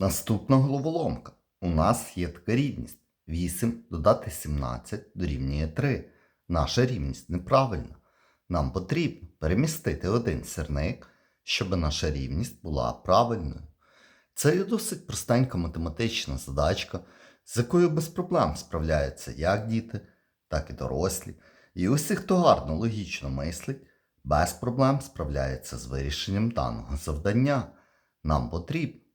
Наступна головоломка. У нас є така рівність. 8 додати 17 дорівнює 3. Наша рівність неправильна. Нам потрібно перемістити один сірник, щоб наша рівність була правильною. Це є досить простенька математична задачка, з якою без проблем справляються як діти, так і дорослі. І усі, хто гарно логічно мислить, без проблем справляється з вирішенням даного завдання. Нам потрібно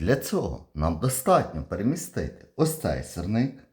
Для цього нам достатньо перемістити ось цей сірник,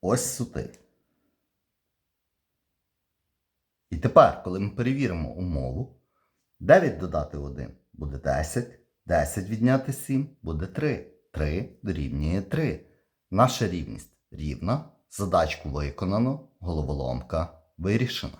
ось сюди. І тепер, коли ми перевіримо умову, 9 додати 1 буде 10, 10 відняти 7 буде 3. 3 дорівнює 3. Наша рівність рівна, задачку виконано, головоломка вирішена.